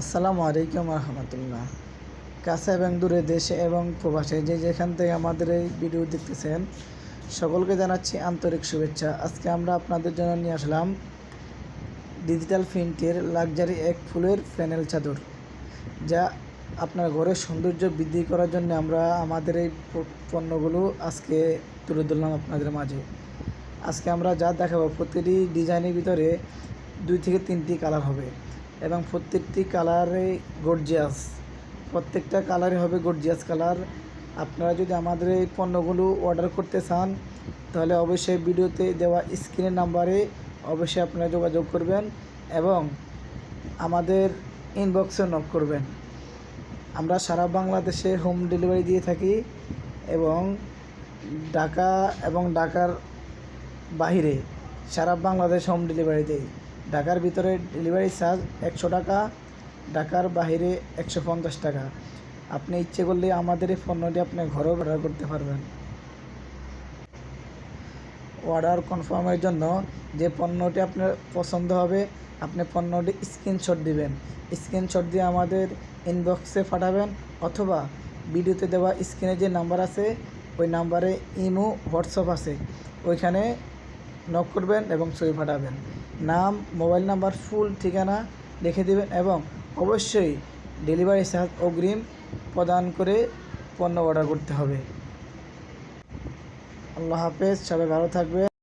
আসসালামু আলাইকুম রহমতুল্লাহ। কাছে এবং দূরে দেশে এবং প্রবাসে যে যেখান থেকে আমাদের এই ভিডিও দেখতেছেন, সকলকে জানাচ্ছি আন্তরিক শুভেচ্ছা। আজকে আমরা আপনাদের জন্য নিয়ে আসলাম ডিজিটাল প্রিন্টের লাক্সারি এক ফুলের প্যানেল চাদর, যা আপনার ঘরের সৌন্দর্য বৃদ্ধি করার জন্য আমরা আমাদের এই পণ্যগুলো আজকে তুলে ধরলাম আপনাদের মাঝে। আজকে আমরা যা দেখাবো, প্রতিটি ডিজাইনের ভিতরে দুই থেকে তিনটি কালার হবে। এবং প্রত্যেকটি কালারে গর্জিয়াস প্রত্যেকটা কালারে হবে গর্জিয়াস কালার। আপনারা যদি আমাদের এই পণ্যগুলো অর্ডার করতে চান, তাহলে অবশ্যই ভিডিওতে দেওয়া স্ক্রিনের নাম্বারে অবশ্যই আপনারা যোগাযোগ করবেন এবং আমাদের ইনবক্সে নক করবেন। আমরা সারা বাংলাদেশে হোম ডেলিভারি দিয়ে থাকি এবং ঢাকা এবং ঢাকার বাহিরে সারা বাংলাদেশ হোম ডেলিভারি দেয় ঢাকার ভিতরে ডেলিভারি চার্জ একশো টাকা, ঢাকার বাহিরে একশো পঞ্চাশ টাকা। আপনি ইচ্ছে করলে আমাদের এই পণ্যটি আপনি ঘরেও অর্ডার করতে পারবেন। অর্ডার কনফার্মের জন্য যে পণ্যটি আপনার পছন্দ হবে, আপনি পণ্যটি স্ক্রিনশট দিবেন। স্ক্রিনশট দিয়ে আমাদের ইনবক্সে পাঠাবেন অথবা ভিডিওতে দেওয়া স্ক্রিনে যে নাম্বার আছে, ওই নাম্বারে ইমো হোয়াটসঅ্যাপ আছে। ওইখানে নক করবেন এবং ছবি পাঠাবেন। নাম, মোবাইল নাম্বার, ফুল ঠিকানা লিখে দেবেন এবং অবশ্যই ডেলিভারি চার্জ অগ্রিম প্রদান করে পণ্য অর্ডার করতে হবে। আল্লাহ হাফেজ, সবাই ভালো থাকবে